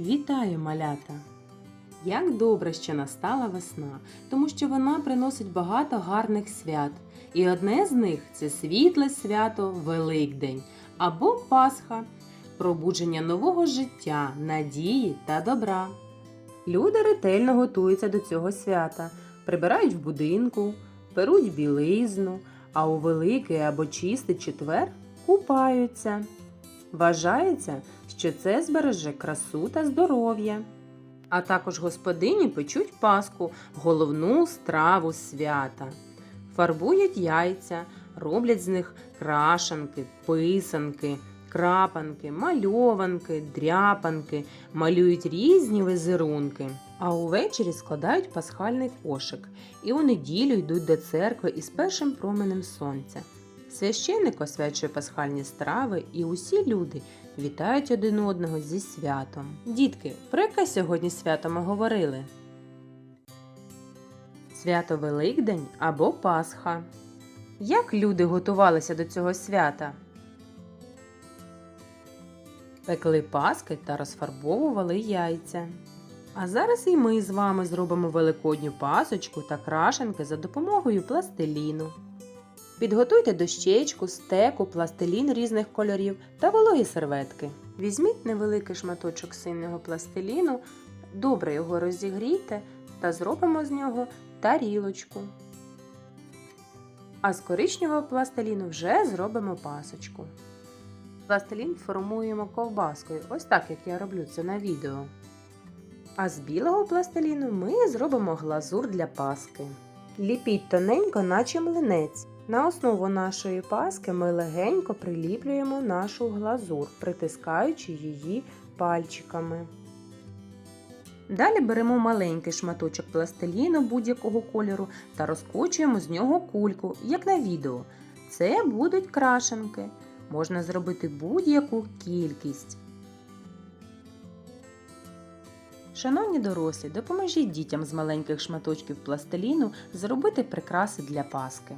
Вітаю, малята! Як добре, що настала весна, тому що вона приносить багато гарних свят. І одне з них це світле свято Великдень або Пасха, пробудження нового життя, надії та добра. Люди ретельно готуються до цього свята, прибирають в будинку, беруть білизну, а у великий або чистий четвер купаються. Вважається, що це збереже красу та здоров'я. А також господині печуть паску, головну страву свята. Фарбують яйця, роблять з них крашанки, писанки, крапанки, мальованки, дряпанки, малюють різні візерунки. А увечері складають пасхальний кошик і у неділю йдуть до церкви із першим променем сонця. Священник освячує пасхальні страви, і усі люди вітають один одного зі святом. Дітки, про яке сьогодні свято ми говорили? Свято Великдень або Пасха. Як люди готувалися до цього свята? Пекли паски та розфарбовували яйця. А зараз і ми з вами зробимо великодню пасочку та крашенки за допомогою пластиліну. Підготуйте дощечку, стеку, пластилін різних кольорів та вологі серветки. Візьміть невеликий шматочок синього пластиліну, добре його розігрійте та зробимо з нього тарілочку. А з коричневого пластиліну вже зробимо пасочку. Пластилін формуємо ковбаскою, ось так як я роблю це на відео. А з білого пластиліну ми зробимо глазур для паски. Ліпіть тоненько, наче млинець. На основу нашої паски ми легенько приліплюємо нашу глазур, притискаючи її пальчиками. Далі беремо маленький шматочок пластиліну будь-якого кольору та розкочуємо з нього кульку, як на відео. Це будуть крашенки. Можна зробити будь-яку кількість. Шановні дорослі, допоможіть дітям з маленьких шматочків пластиліну зробити прикраси для паски.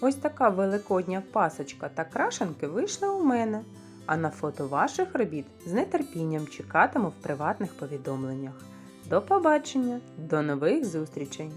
Ось така великодня пасочка та крашенки вийшли у мене. А на фото ваших робіт з нетерпінням чекатиму в приватних повідомленнях. До побачення, до нових зустрічей!